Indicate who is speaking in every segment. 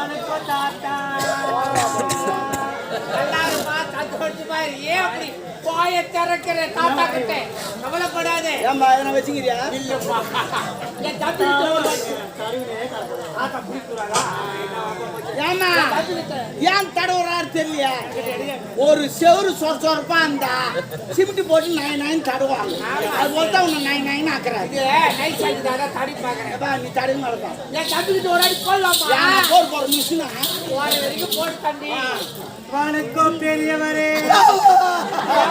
Speaker 1: வணக்கம் தாத்தா.
Speaker 2: எல்லாருமா சந்தோஷமா பாரு ஏன் அப்படி? போய திறக்கிற தாத்தா கிட்ட. கவலைப்படாதே.
Speaker 3: ஏன்பா எதனா வச்சுக்கிறியா?
Speaker 2: இல்லப்பா என் தம்பி தாத்தா பிடிக்கிறாரா
Speaker 3: ஏமா ஏன் தடவுறாரு தெரியலையா? ஒரு செவரு சொர சொரப்பா இருந்தா சிமெண்ட் போட்டு நைன் நைன் தடுவாங்க. அது போல தான் உன்னை நைன் நைன் ஆக்குறாரு.
Speaker 2: இது நைஸ் ஆகிட்டாரா தடி பாக்குறேன்
Speaker 3: நீ தடுங்க நடப்பா
Speaker 2: என் தம்பி கிட்ட ஒரு அடி போடலாமா?
Speaker 3: போர் போற மிஷினா?
Speaker 2: போற வரைக்கும் போட்டு தம்பி.
Speaker 1: வணக்கம் பெரியவரே.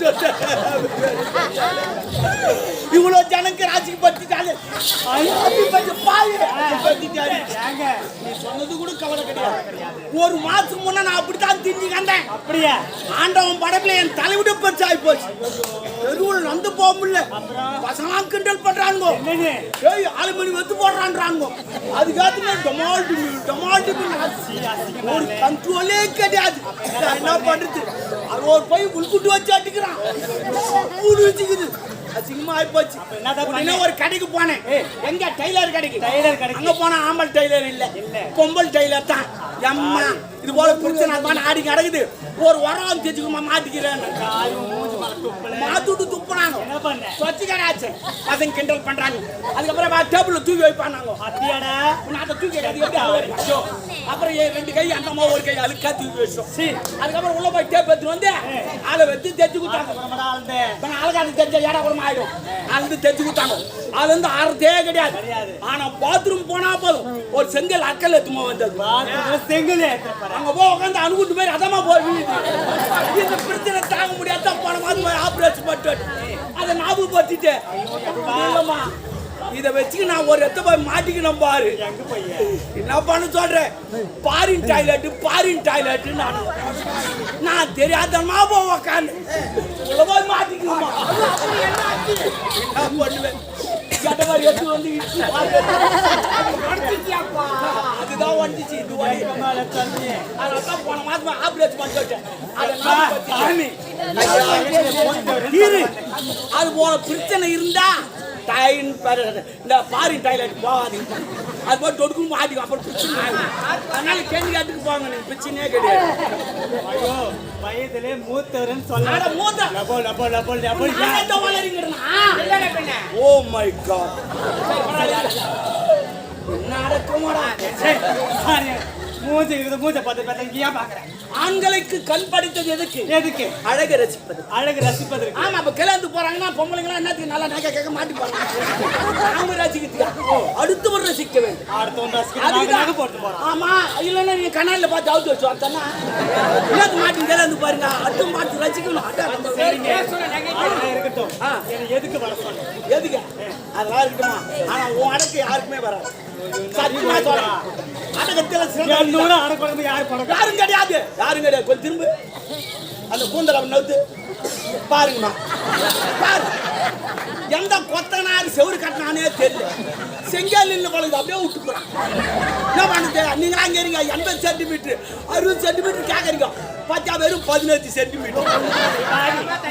Speaker 3: பெரியவர் இவ்வளோ ஜனங்க ராசிக்கு பத்திட்டாரு பத்திட்டாரு நீ சொன்னது கூட கவலை கிடையாது. ஒரு மாசம் முன்ன நான் அப்படித்தான் திஞ்சு கண்டேன்
Speaker 1: அப்படியா?
Speaker 3: ஆண்டவன் படப்புல என் தலைவிட பெருசு ஆகி போச்சு. தெருவில் வந்து போக முடியல. பசங்க கிண்டல் பண்றாங்க ஏய் ஆளு மணி வந்து போடுறான்றாங்க அதுக்காக டொமால் டிமில் டொமால் டிமில் ஒரு கண்ட்ரோலே கிடையாது. என்ன பண்றது? ஒரு போய் உள்குட்டு வச்சு அடிக்கிறான். வச்சுக்குது. அசிங்கமா ஆகி போச்சு.
Speaker 1: என்னதான்
Speaker 3: உடனே ஒரு கடைக்கு போனேன். எங்க டெய்லர் கடைக்கு?
Speaker 1: டெய்லர் கடைக்கு.
Speaker 3: அங்க போனா ஆம்பல் டெய்லர் இல்ல. பொம்பல் டெய்லர் தான். எம்மா இது போல பிரச்சனை ஆடி கிடக்குது. ஒரு உரம் தெரிஞ்சுக்குமா மாட்டிக்கிறேன். மாத்துட்டு துப்புனாங்க. சொச்சுக்கடாச்சு பசங்க கிண்டல் பண்றாங்க. அதுக்கப்புறம் டேபிள்ல தூக்கி வைப்பானாங்க.
Speaker 1: அத்தியாடா
Speaker 3: அதை தூக்கி அது. அப்புறம் ரெண்டு கை அந்த அம்மா ஒரு கை அழுக்கா தூக்கி வச்சோம். அதுக்கப்புறம் உள்ள போய் டேப் எடுத்து வந்து ஆளை வச்சு தைச்சு கொடுத்தாங்க. அழகாது தெரிஞ்ச ஏடா கூட ஆயிடும். அது தைச்சு கொடுத்தாங்க. அது வந்து ஆறதே கிடையாது. ஆனா பாத்ரூம் போனா போதும். ஒரு செங்கல் அக்கல் எத்துமா வந்தது.
Speaker 1: செங்கல்
Speaker 3: அங்க போய் உட்காந்து அணுகுட்டு மாதிரி அதமா போய் இந்த பிரச்சனை தாங்க முடியாத போன மாதிரி ஆப்ரேஷன் பண்ணிட்டு அதை ஞாபகப்படுத்திட்டு இல்லம்மா இதை வச்சு நான் ஒரு இடத்த போய் மாட்டிக்கணும் பாரு. என்ன பண்ண சொல்றேன்? பாரின் டாய்லெட் பாரின் டாய்லெட் நான். நான் தெரியாதமா போய் உக்காந்து. உள்ள போய் மாட்டிக்கணுமா? என்ன பண்ணுவேன்? கேட்ட மாதிரி எடுத்து வந்து அதுதான் வந்துச்சு இது வழி தான் போன மாதம் ஆப்ரேஷன் பண்ணிட்டு வச்சேன். அதை அது போல பிரச்சனை இருந்தா டைன் இந்த பாரின் டாய்லெட் போகாதீங்க அது போய் தொடுக்கும் மாட்டிக்கும் அப்புறம் பிரச்சனை ஆகும். அதனால கேள்வி கேட்டுக்கு போங்க நீங்க பிரச்சனையே கிடையாது.
Speaker 1: ஐயோ வயதிலே மூத்தவர்னு சொல்ல
Speaker 3: அட மூத்த-
Speaker 1: லபோ லபோ லபோ லபோ?
Speaker 2: இல்லடா பின்ன
Speaker 3: ஓ மை காட் என்ன அடக்கமாடா?
Speaker 1: மூஞ்சி இருக்குது மூஞ்ச பார்த்து பார்த்தா இங்க ஏன் பாக்குறேன்
Speaker 3: ஆண்களுக்கு கண் படித்தது எதுக்கு?
Speaker 1: எதுக்கு?
Speaker 3: அழகை ரசிப்பது.
Speaker 1: அழகு ரசிப்பதற்கு
Speaker 3: ஆமா அப்ப கிளந்து போறாங்கன்னா பொம்பளைங்களா என்னத்துக்கு நல்லா நகை கேட்க மாட்டி போறாங்க. நாம ரசிக்கிறதுக்கு. அடுத்தவர் ரசிக்க வேண்டும்.
Speaker 1: அடுத்தவன். நகை போட்டு போறோம்.
Speaker 3: ஆமா இல்லைன்னா நீங்க கண்ணாடில பார்த்து அவுத்து வச்சு வரத்தனா என்னது மாட்டி கிளந்து பாருங்க அடுத்த மாட்டி ரசிக்கணும்.
Speaker 1: இருக்கட்டும். எதுக்கு வர சொன்ன
Speaker 3: எதுக்கு? அதெல்லாம் இருக்கட்டுமா? ஆனா உன் அடக்கு யாருக்குமே வராது. சத்தியமா சொல்றேன் அடக்கத்துல சிறந்த
Speaker 1: அடக்குழம்பு யார் படம்
Speaker 3: யாரும் கிடையாது யாரும் கிடையாது கொஞ்சம் திரும்ப அந்த கூந்தல நவுத்து பாருங்கம்மா பாரு எந்த கொத்தனார் செவுரு கட்டினானே தெரியல செங்கல் நின்று பழகுது அப்படியே விட்டு போறான் என்ன பண்ணுது நீங்க அங்க இருங்க எண்பது சென்டிமீட்டர் அறுபது சென்டிமீட்டர் கேக்குறீங்க பார்த்தா வெறும் பதினஞ்சு சென்டிமீட்டர்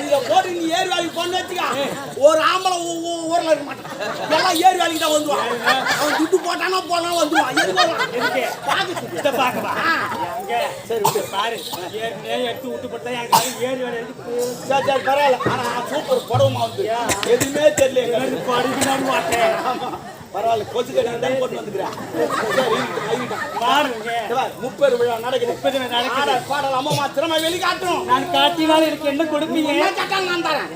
Speaker 3: இதை போட்டு நீ ஏறு வேலைக்கு பொண்ணு வச்சுக்க. ஒரு ஆம்பளை ஊர்ல இருக்க மாட்டான். எல்லாம் ஏறு வேலைக்கு தான் வந்துவான் அவன் துட்டு போட்டானா போலாம் வந்துவான் எதுக்கு வருவான் ஆ.
Speaker 1: எங்க சரி விட்டு பாரு. எடுத்து விட்டு போட்டா என் காலம் ஏறி வேலை எடுத்து
Speaker 3: சரி சரி பரவாயில்ல. ஆனா சூப்பர் படமா வந்து எதுவுமே தெரியல எங்களுக்கு.
Speaker 1: படிக்கணும் மாட்டேன்.
Speaker 3: பரவாயில்ல கொசு கடி தான் போட்டு வந்துக்கிறேன். முப்பெரு விழா நடக்குது.
Speaker 1: முப்பெரு விழா நடக்குது.
Speaker 3: பாடல் அம்மா திறமை வெளிக்காட்டணும்
Speaker 1: நான் காட்டினாலும் எனக்கு என்ன கொடுப்பீங்க?
Speaker 3: நான் தரேன்.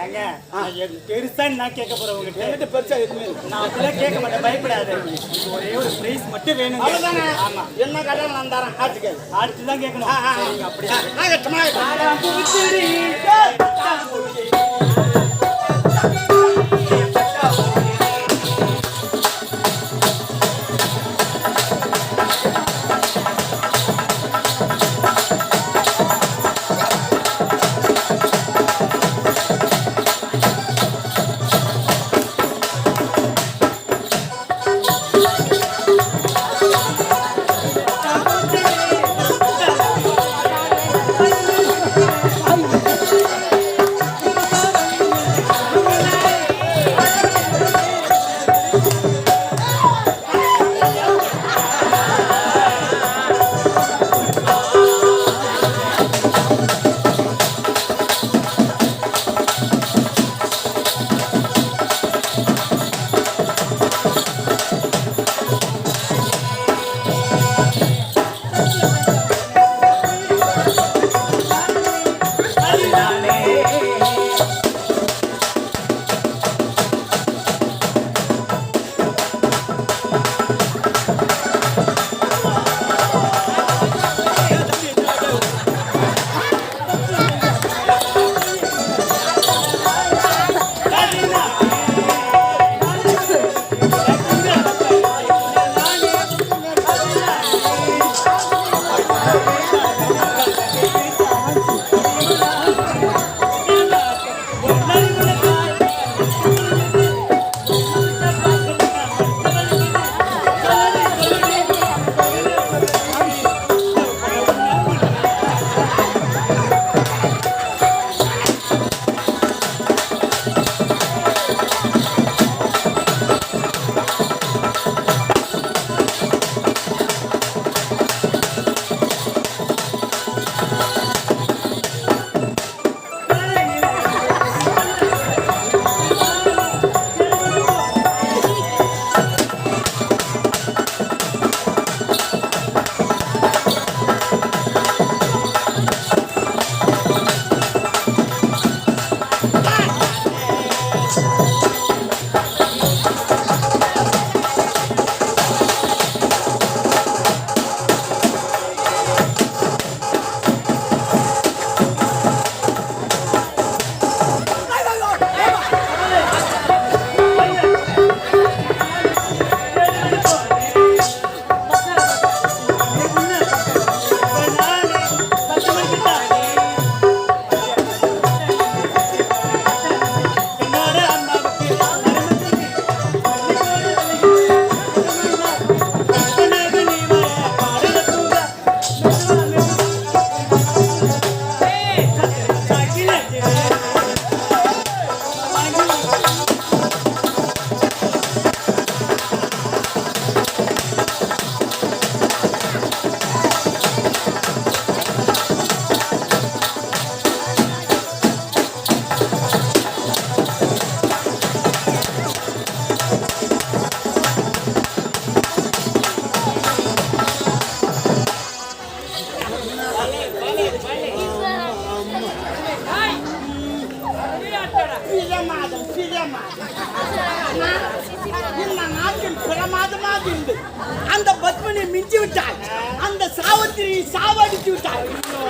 Speaker 1: பெருசா நான் கேட்க போறேன் உங்ககிட்ட?
Speaker 3: என்கிட்ட பெருசா எதுவுமே.
Speaker 1: நான் அப்படிலாம் கேட்க மாட்டேன் பயப்படாத. ஒரே ஒரு பிரைஸ் மட்டும்
Speaker 3: அவ்வளவுதானே?
Speaker 1: ஆமா.
Speaker 3: என்ன கேட்டாலும் நான் தரேன். ஆட்டுக்கு.
Speaker 1: அடுத்து தான் கேட்கணும். அப்படியே.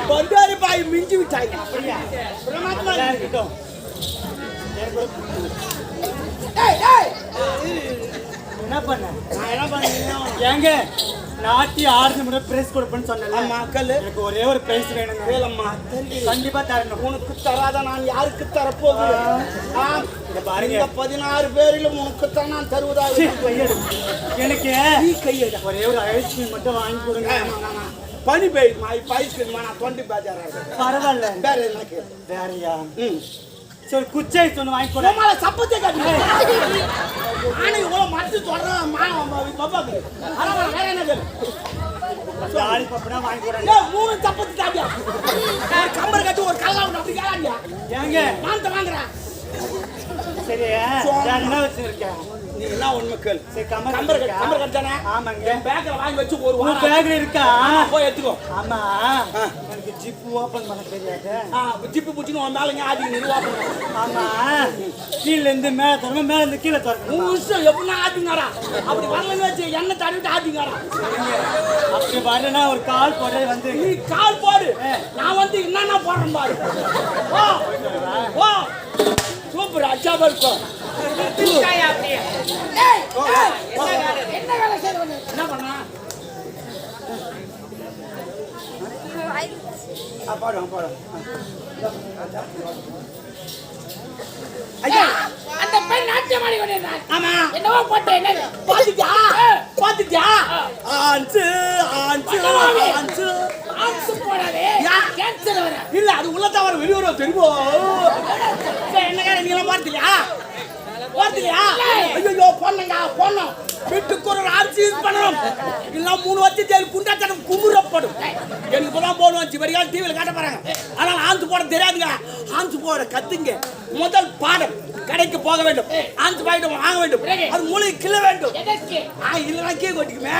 Speaker 3: பண்டாரி பாய் மிஞ்சி விட்டாய் பிரமாதமா.
Speaker 1: இருக்கட்டும் என்ன பண்ண
Speaker 3: நான் என்ன பண்ணேன்
Speaker 1: ஏங்க நாட்டி ஆறு முறை பிரைஸ் கொடுப்பேன்னு சொன்னேன்
Speaker 3: கல்லு
Speaker 1: எனக்கு ஒரே ஒரு பிரைஸ்
Speaker 3: வேலம்மா தள்ளி
Speaker 1: கண்டிப்பா தரணும்
Speaker 3: உனக்கு தராத நான் யாருக்கு தரப்போகிறேன்.
Speaker 1: இங்க பாருங்க.
Speaker 3: இந்த பதினாறு பேரிலும் உனக்கு தான் நான் தருவதாக.
Speaker 1: கையெடு. எனக்கு
Speaker 3: கையெடு
Speaker 1: ஒரே ஒரு ஐஸ்கிரீம் மட்டும் வாங்கி கொடுங்க
Speaker 3: பனி பெய்யுமா இப்ப ஐஸ்கிரீமா நான் தொண்டி பேஜாரா
Speaker 1: பரவாயில்ல.
Speaker 3: வேற என்ன கேளு
Speaker 1: வேறயா?
Speaker 3: ம்.
Speaker 1: சரி குச்சை ஒன்று வாங்கி கொடு.
Speaker 3: உமால சப்பத்தை கட்டி நானும் இவ்வளவு மட்டு சொல்றேன் மா பப்பாக்கு ஆனா வேற என்ன கேளு
Speaker 1: ஜாலி பப்பனா வாங்கி கொடுங்க
Speaker 3: ஏய், மூணு சப்பத்து தாப்பியா ஒரு கம்பர் கட்டி ஒரு கல்லாவுட்டு அப்படி கேளாண்டியா
Speaker 1: ஏங்க?
Speaker 3: நான் தான் வாங்குறேன்
Speaker 1: சரி என்ன வச்சிருக்கேன்?
Speaker 3: நீ என்ன உண்மை கேளு
Speaker 1: சரி
Speaker 3: கட்டி
Speaker 1: இருக்கா?
Speaker 3: கம்பர் கட்டானே?
Speaker 1: ஆமாங்க.
Speaker 3: என் பேக்கில் வாங்கி வச்சு ஒரு வாரம்
Speaker 1: பேக்ல இருக்கா?
Speaker 3: போய் எடுத்துக்கோ.
Speaker 1: ஆமா. எனக்கு ஜிப் ஓபன் பண்ண தெரியாது.
Speaker 3: ஆ ஜிப்பு பிடிச்சின்னு உன் மேலே ஆதி
Speaker 1: ஆமா கீழ இருந்து மேல தரணும் மேல இருந்து கீழே தரணும்
Speaker 3: உன் இஷ்டம் எப்படின்னா ஆட்டிங்காரா அப்படி வரலன்னு வச்சு எண்ணெய் தடவிட்டு ஆட்டிங்காரா
Speaker 1: அப்படி வரலன்னா ஒரு கால் வந்து.
Speaker 3: நீ கால் போடு. நான் வந்து என்னென்ன போடுறேன் பாரு. ஓ ஓ சூப்பர் அச்சாபா இருக்கும்
Speaker 2: என்ன
Speaker 3: பண்ணா பாடும் பாடும் ஐயா
Speaker 2: அந்த பெண் நாட்டியம் ஆடி
Speaker 3: ஆமா
Speaker 2: என்னவோ போட்ட
Speaker 3: பாத்துட்டியா பாத்துட்டியா ஆன்சு ஆன்சு ஆன்சு
Speaker 2: ஆக்ஸ் போடாதே
Speaker 3: யா.
Speaker 2: கேன்சர் வர
Speaker 3: இல்ல அது உள்ள தவிர வெளியூர தெரியுமோ சரி, என்னங்க நீங்க எல்லாம் பார்த்தியா பார்த்தியா ஐயோ பொண்ணுங்க பொண்ணும் வீட்டுக்கு ஒரு ஆர்ச்சி யூஸ் பண்ணணும். இல்ல மூணு வருஷம் தேடி குண்டாத்தனம் குமுறப்படும். எனக்கு தான் போகணும் அஞ்சு வரிகால் டிவியில் காட்ட போகிறாங்க ஆனால் ஆஞ்சு போட தெரியாதுங்க. ஆஞ்சு போட கத்துங்க. முதல் பாடம் கடைக்கு போக வேண்டும். ஆஞ்சு பாயிட்டு வாங்க வேண்டும். அது மூளை கிள்ள வேண்டும். இல்லைன்னா கீழே கொட்டிக்குமே.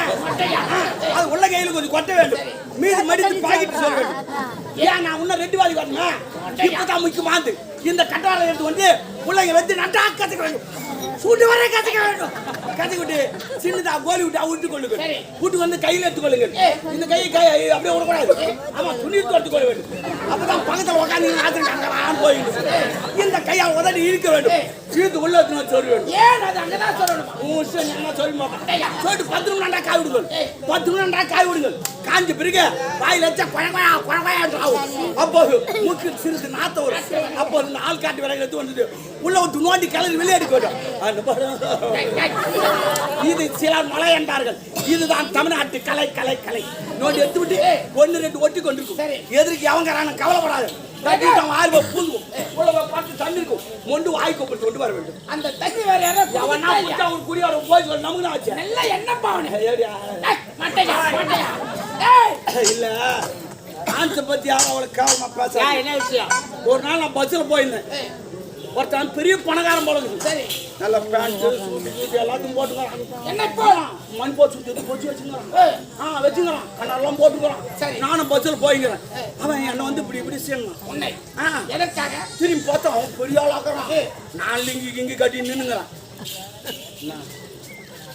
Speaker 3: அது உள்ள கையில கொஞ்சம் கொட்ட வேண்டும். மீது மடித்து பாக்கெட் சொல்ல வேண்டும். ஏன் நான் இன்னும் ரெண்டு வாதி வரணுமா இப்பதான் முக்கியமாந்து இந்த கட்டாரை எடுத்து வந்து பிள்ளைங்க வந்து நட்டா கத்துக்க வேண்டும். சூட்டு வர கத்துக்க வேண்டும். கத்துக்கிட்டு சின்னதா கோலி விட்டு விட்டு கொள்ளுங்க. விட்டு வந்து கையில எடுத்துக்கொள்ளுங்க இந்த கையை கை அப்படியே விடக்கூடாது. ஆமா துணி எடுத்து கொள்ள வேண்டும். அப்பதான் பக்கத்துல உட்காந்து ஆத்திரம் போயிட்டு இந்த கையை உதடி இழுக்க வேண்டும். இழுத்து உள்ள வந்து சொல்ல வேண்டும்
Speaker 2: ஏன் அது அங்கதான் சொல்லணுமா?
Speaker 3: என்ன சொல்ல மாட்டேன் சொல்லிட்டு பத்து நிமிடம்டா காய் விடுங்கள். பத்து நிமிடம்டா காய் விடுங்கள். காஞ்ச பிறகு வாயில் வச்சா குழந்தையா ஆகும். அப்போ மூக்கு சிறிது நாத்த வரும். அப்போ இந்த ஆள் காட்டு விறகு எடுத்து வந்துட்டு உள்ள ஒரு நோண்டி கிளறி வெளியே எடுக்க வேண்டும். அந்த. இது சிலர் மலை என்பார்கள் இதுதான் தமிழ்நாட்டு கலை கலை கலை. நோண்டி எடுத்து விட்டு ஒன்னு ரெண்டு ஒட்டி கொண்டிருக்கும். எதிர்க்கு அவங்க கவலைப்படாது. தட்டிட்டு ஆர்வ பூந்துக்கும் உள்ள பார்த்து தண்ணி இருக்கும் மொண்டு வாய் கொப்பிட்டு கொண்டு வர வேண்டும்.
Speaker 2: அந்த தண்ணி வேற
Speaker 3: எவனா புடிச்சா? அவன் குடியார போய் சொல்லு நமக்கு ஆச்சு.
Speaker 2: நல்ல எண்ணம் பாவனே
Speaker 3: இல்ல. ஆன்ச பத்தி யாரும் அவளுக்கு காரணமா பேச
Speaker 2: என்ன விஷயம்?
Speaker 3: ஒரு நாள் நான் பஸ்ல போயிருந்தேன். ஒருத்தன் பெரிய பணக்காரன் போல இருக்குது.
Speaker 2: சரி.
Speaker 3: நல்ல பேண்ட் சூட்டு எல்லாத்தையும் போட்டுக்கிறான்
Speaker 2: என்ன இப்போ?
Speaker 3: மண் போட்டு சுத்தி பொச்சு வச்சுக்கிறான் ஆ வச்சுக்கிறான் கண்ணெல்லாம் போட்டுக்கிறான்
Speaker 2: சரி.
Speaker 3: நானும் பஸ்ல போய்க்கிறேன். அவன் என்னை வந்து இப்படி இப்படி செய்யணும்.
Speaker 2: உன்னை?
Speaker 3: ஆ.
Speaker 2: எதற்காக?
Speaker 3: திரும்பி பார்த்தா அவன் பெரிய ஆளாக்குறான் நான் லிங்கி கிங்கி கட்டி நின்னுங்கிறான்?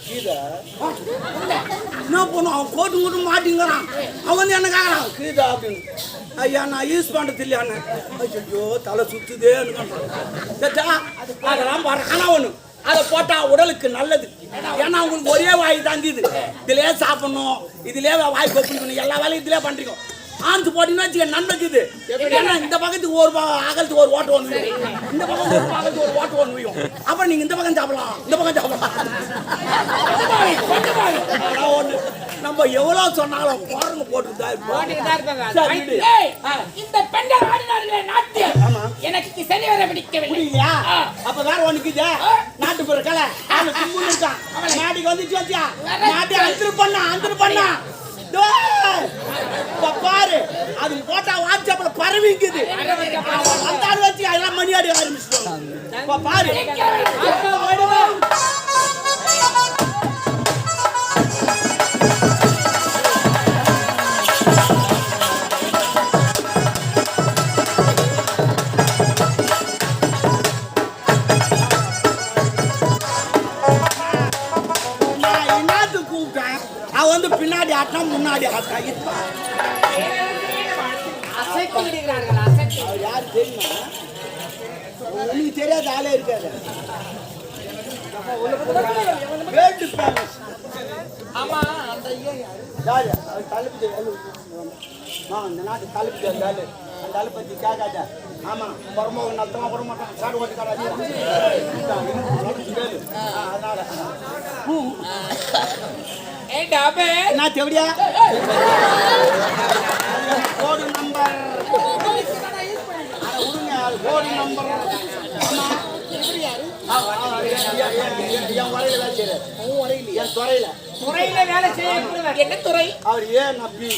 Speaker 3: கீதா என்ன பண்ணும்? அவன் கோட்டு மூட்டு மாட்டிங்கிறான். அவன் வந்து என்ன கேட்கறான் கீதா அப்படின்னு. ஐயா நான் யூஸ் பண்றது இல்லையான்னு ஐயோ தலை கேட்டா அதெல்லாம் பாரு ஆனா ஒண்ணு. அதை போட்டா உடலுக்கு நல்லது. ஏன்னா உங்களுக்கு ஒரே வாய் தாண்டி இது இதுலயே சாப்பிடணும் இதுலயே வாய் கொப்பிக்கணும் எல்லா வேலையும் இதுலயே பண்றீங்க. ஆஞ்சு போட்டீங்கன்னா வச்சுக்க நன்மைக்கு இது. ஏன்னா இந்த பக்கத்துக்கு ஒரு அகலத்துக்கு ஒரு ஓட்டு ஒன்று. இந்த பக்கம் ஒரு அகலத்துக்கு ஒரு ஓட்டு ஒன்று வியும். அப்புறம் நீங்க இந்த பக்கம் சாப்பிடலாம். இந்த பக்கம் சாப்பிடலாம். ஒண்ணு. நம்ம எவ்வளவு சொன்னாலும் பாருங்க ஆ.
Speaker 2: இந்த பெண்கள் ஆடினார்களே நாட்டியம். எனக்கு சரி வர பிடிக்கவில்லை.
Speaker 3: புரியலையா. அப்ப வேற ஒண்ணுக்குதா நாட்டு பிற கலை. அவளை கும்புன்னு இருக்கான். நாட்டுக்கு வந்துச்சு வச்சியா நாட்டை அந்தரு பண்ணா அந்தரு பண்ணா. பாரு. அது போட்டா வாட்ஸ்அப்ல பரவிக்குது. அந்த வச்சு அதெல்லாம் மணி அடி ஆரம்பிச்சிட்டோம். பாரு. முன்னாடி ஆட்டினா இப்ப
Speaker 2: அசைத்து விடுகிறார்கள் அசைத்து
Speaker 3: யாரு தெரியுமா? உனக்கு தெரியாத ஆளே இருக்காது வேர்ல்டு ஃபேமஸ்
Speaker 2: ஆமா அந்த ஐயா
Speaker 3: தலைப்பு ஆ இந்த நாட்டு தலைப்பு அந்த ஆளை. பத்தி கேட்காத ஆமா பரமோக நத்தமா போட மாட்டான். சாடு ஓட்டுக்காரா அதனால. என்ன தெவடியா கோடு நம்பர் கோடு நம்பர் என் வரையில வேலை செய்யறாரு என் துறையில
Speaker 2: துறையில வேலை செய்யக்கூடியவர் என்ன துறை?
Speaker 3: அவர் ஏ நபி.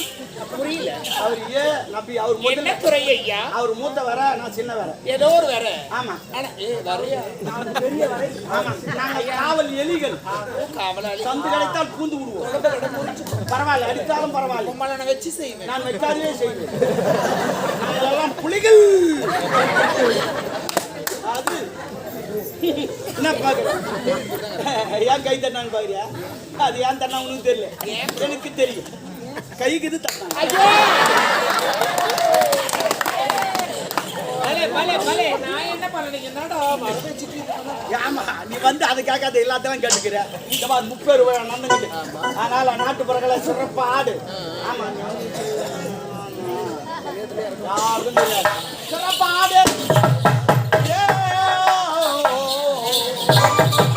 Speaker 2: புரியல.
Speaker 3: அவர் ஏ நபி. அவர்
Speaker 2: என்ன
Speaker 3: முதல்ல
Speaker 2: துறை ஐயா?
Speaker 3: அவர் மூத்த வர நான் சின்ன வர.
Speaker 2: ஏதோ ஒரு வேற
Speaker 3: ஆமா. பெரிய வரை. ஆமா. நாங்க காவல் எலிகள்.
Speaker 2: காவலாளி.
Speaker 3: சந்து கிடைத்தால் பூந்து விடுவோம் பரவாயில்ல அடித்தாலும் பரவாயில்ல.
Speaker 2: உம்மளனை வச்சு செய்வேன்.
Speaker 3: நான் வச்சாலே செய்வேன். புலிகள். அது என்ன பாக்குற ஏன் கை தட்டான்னு பாக்குறியா அது ஏன் தண்ணா உனக்கு தெரியல எனக்கு தெரியும் கைக்கு இது தட்டான்
Speaker 2: நான் என்ன என்னடா
Speaker 3: ஆமா நீ வந்து அதை கேட்காத எல்லாத்தையும் கேட்டுக்கிற இந்த மாதிரி முப்பது ரூபாய் நடந்துக்கிட்டு அதனால நாட்டுப்புறங்களை சிறப்பா ஆடு ஆமா நீ யாருக்கும் தெரியாது சிறப்பா ஆடு
Speaker 4: Thank
Speaker 3: you.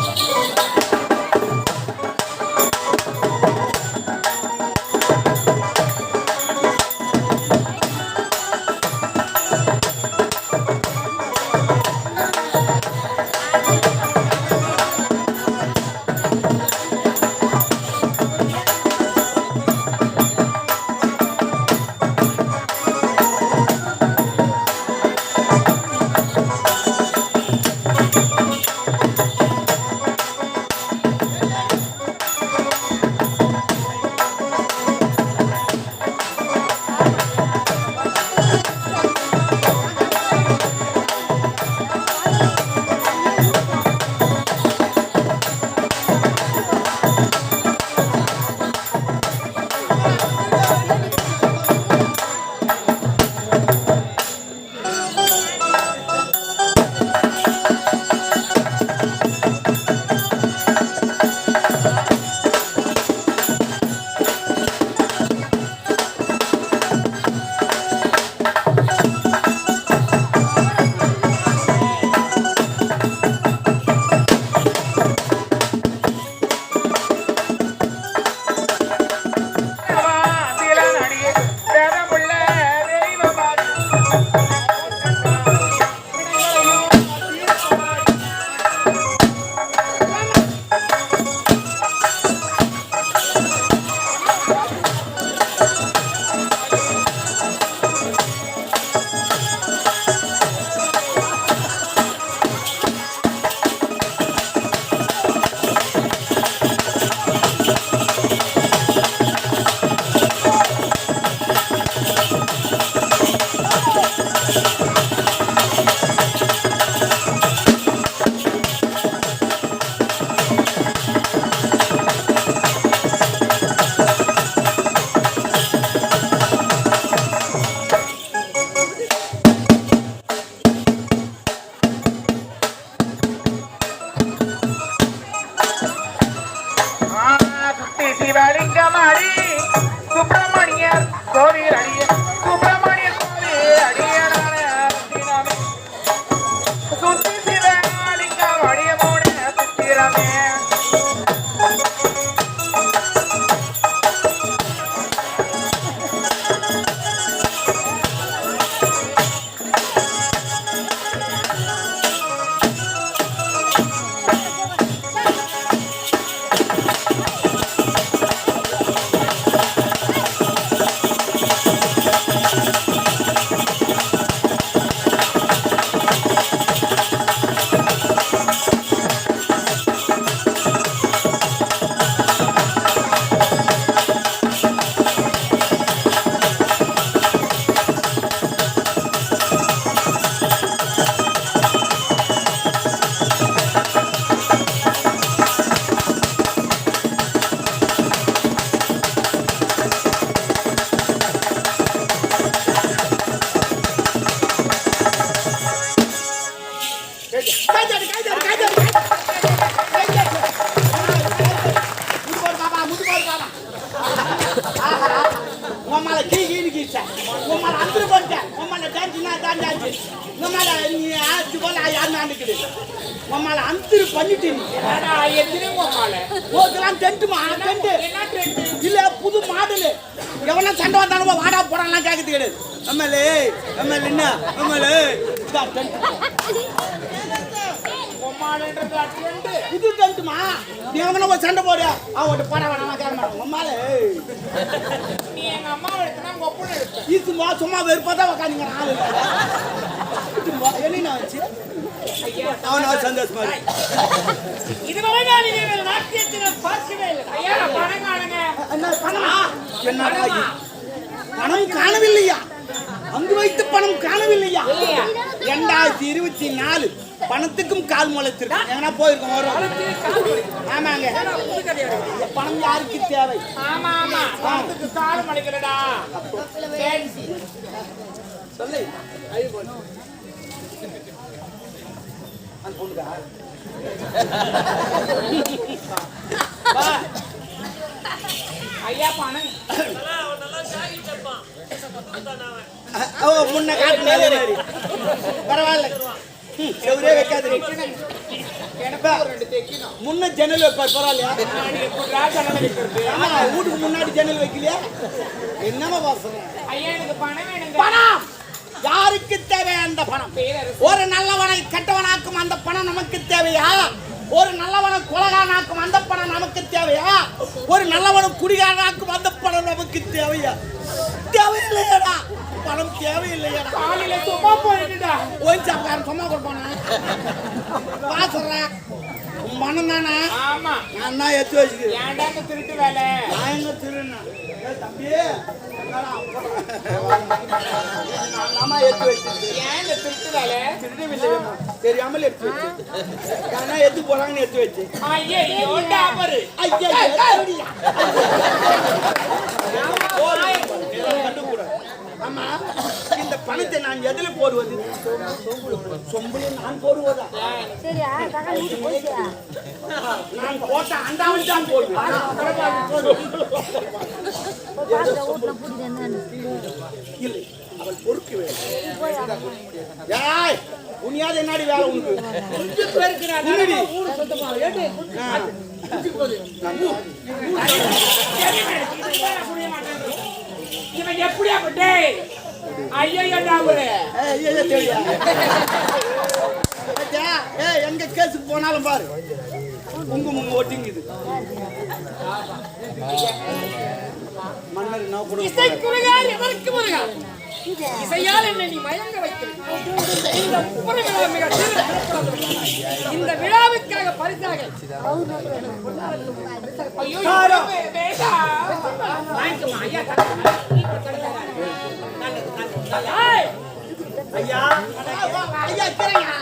Speaker 3: ಮಾಡಿ மம்மால அந்திரு பண்ணிட்டு நீ
Speaker 2: என்னடா எத்தனையும் உம்மால.
Speaker 3: போதெல்லாம் டென்ட்டுமா டென்ட்டு இல்ல புது மாடல். எவனா சண்டை வந்தாலும் வாடா போறான்லாம் கேட்கறது கிடையாது எம்எல்ஏ எம்எல்ஏ என்ன? எம்எல்ஏ புது டென்ட்டுமா நீ எவனா ஒரு சண்டை போடு அவன் போட வேணாம் கேட்க மாட்டான். உம்மால.
Speaker 2: நீ எங்க அம்மா எடுத்தனா உங்க எடுத்த
Speaker 3: ஈசுமா சும்மா வெறுப்பா தான் உக்காந்துங்க என்ன வச்சு? அவனா சந்தோஷமா.
Speaker 2: இதுவரை நான் இவர்கள் நாட்டியத்தில் பார்க்கவே இல்லை. ஐயா பணம் காணுங்க.
Speaker 3: என்ன பணமா? காணவில்லையா? அங்கு வைத்து பணம் காணவில்லையா?
Speaker 2: இல்லையா?
Speaker 3: ரெண்டாயிரத்தி இருபத்தி நாலு பணத்துக்கும் கால் முளைத்திருக்கு எங்கன்னா போயிருக்கோம் வரும். ஆமாங்க. பணம் யாருக்கு தேவை?
Speaker 2: ஆமா ஆமா. பணத்துக்கு
Speaker 3: சொல்லு. அந்த பொண்ணுக்கா.
Speaker 2: ஐயா பணம்
Speaker 3: ஓ முன்ன காட்டு. பரவாயில்ல செவுரே வைக்காது முன்ன ஜன்னல் வைப்பார் பரவாயில்லையா வீட்டுக்கு முன்னாடி ஜன்னல் வைக்கலையா என்னமா பாசுறேன்
Speaker 2: ஐயா எனக்கு பணம் வேணுங்க
Speaker 3: பணம் யாருக்கு தேவை அந்த பணம் ஒரு நல்லவனை அந்த பணம் நமக்கு தேவையா? ஒரு நல்லவனை கொலகானாக்கும் அந்த பணம் நமக்கு தேவையா? ஒரு நல்லவனை குடிகாரனாக்கும் அந்த பணம் நமக்கு தேவையா? தேவையில்லையடா. பணம் தேவையில்லையடா.
Speaker 2: காலையில சும்மா போயிட்டுடா
Speaker 3: ஓய் சாப்பிட்டாரு சும்மா கொடுப்பானா? வா சொல்றேன் உன் மனம் தானே?
Speaker 2: ஆமா.
Speaker 3: நான் தான் எடுத்து வச்சுக்கிறேன்.
Speaker 2: திருட்டு வேலை?
Speaker 3: நான் எங்க திருண்ணா ஏய் தம்பி. என்னடா எடுத்து வச்சிருக்கேன்
Speaker 2: ஏன் இந்த திருட்டு வேலை
Speaker 3: தெரியாமல் எடுத்து வச்சு எடுத்து போறாங்கன்னு எடுத்து வச்சு
Speaker 2: ஐயோ டாபரு
Speaker 3: ஐயா ஆமா. பணத்தை நான் எதுல போடுவது? சொம்புல நான் போடுவதா? நான் போட்ட அண்டாவில் தான் போடுவேன். இல்லை அவள் பொறுக்க என்னாடி வேலை உனக்கு.
Speaker 2: இவன் எப்படியா பட்டே? ஐயோ டாபரு
Speaker 3: ஐயா, ஐயா, தெரியா? பாத்தியா? ஏய், எங்க கேஸுக்கு போனாலும் பாரு. குங்குமம் ஒட்டிங்குது. மன்னர் என்ன கூட
Speaker 2: இசை குறையால் எதற்கு முருகா? இசையால் என்னை நீ மயங்க வைக்கிறது இந்த முப்பது விழா மிக. இந்த விழாவுக்காக பரிசாக. ஐயோ வே- வேண்டாம். வாங்கிக்கோமா, ஐயா,
Speaker 3: ஐயா ஐயா இருக்கிறேங்க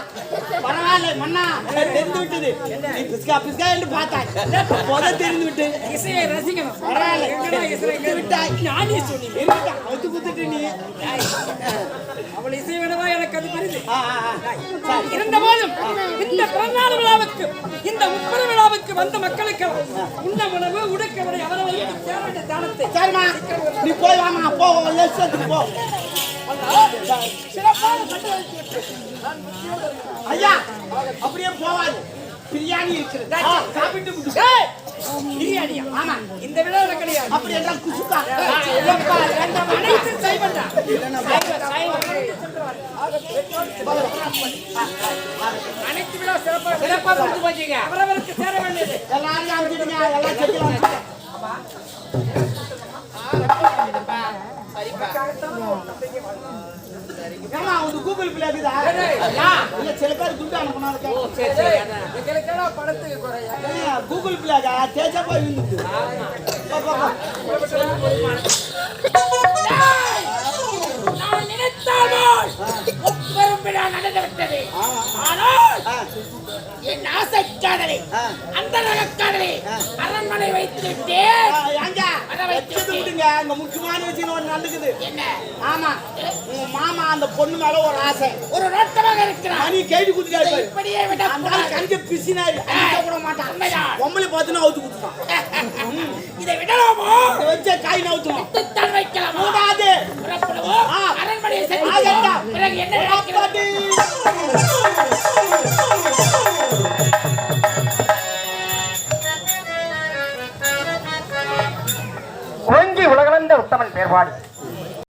Speaker 3: பரவாயில்ல மன்னா. தெரிந்து விட்டது. நீ பிஸ்கா பிஸ்கா என்று பார்த்தாய். அப்போதான் தெரிந்து விட்டு
Speaker 2: இசையை ரசிக்கணும்.
Speaker 3: பரவாயில்ல. விட்டாய்.
Speaker 2: நானே சொன்னேன்.
Speaker 3: இருக்கா அவுத்து குத்துட்டு நீ?
Speaker 2: அவள் இசை எனக்கு அது. இருந்த போதும் இந்த பிறநாள் விழாவுக்கு இந்த முப்பது விழாவுக்கு வந்த மக்களுக்கு உண்ண உணவு உடுக்க உடை அவரவருக்கு சேர வேண்டிய தானத்தை
Speaker 3: சரிம்மா. நீ போய் வாமா போ லட்சத்துக்கு போ.
Speaker 2: வைத்து
Speaker 3: ஐயா அப்படியே போவாது பிரியாணி இருக்கிறது சாப்பிட்டு
Speaker 2: பிரியாணியா ஆமா இந்த விழாவில் கிடையாது
Speaker 3: அப்படி என்றால் குசுக்கா
Speaker 2: அனைத்து சைவம்டா. சைவம், சைவம். அனைத்து விழா சிறப்பாக சிறப்பாக கொடுத்து போச்சீங்க அவரவருக்கு சேர வேண்டியது
Speaker 3: எல்லாரும் அனுப்பிடுங்க எல்லாம் செஞ்சுக்கலாம் ஏமா உங்க கூகுள் பிளே இருக்குதா. இல்ல சில பேர் துட்டு
Speaker 2: எங்களுக்கெல்லாம் படத்துக்கு குறையா
Speaker 3: கூகுள் பிளேக்கா தேஜா போய்.
Speaker 2: நான் நினைத்தால் போல் முப்பெரும் விழா நடந்து விட்டது. ஆனால்
Speaker 3: ஆ,
Speaker 2: என் ஆசை காதலை
Speaker 3: ஆ.
Speaker 2: அந்த காதலை அரண்மனை வைத்து விட்டேன்
Speaker 3: அங்க முக்கியமான விஷயம் ஒண்ணு நடக்குது.
Speaker 2: என்ன?
Speaker 3: ஆமா உங்க மாமா அந்த பொண்ணு மேல ஒரு ஆசை.
Speaker 2: ஒரு நோட்டமாக இருக்கிறார்
Speaker 3: மணி கைடு குத்துட்டாரு பாரு.
Speaker 2: இப்படியே விட
Speaker 3: கஞ்ச பிசினாரு கூட மாட்டான். பொம்பளை பார்த்துன்னு அவுத்து குத்துட்டான்.
Speaker 2: இதை விடலாமோ?
Speaker 3: வச்ச காய் நவுத்துவோம்
Speaker 2: தான் வைக்கலாமா?
Speaker 3: கூடாது
Speaker 2: புறப்படுவோம்
Speaker 3: ஆ.
Speaker 2: அரண்மனையை
Speaker 3: ஆகட்டும்.
Speaker 2: சென்று பிறகு என்ன
Speaker 3: உத்தமன்
Speaker 4: வேறுபாடு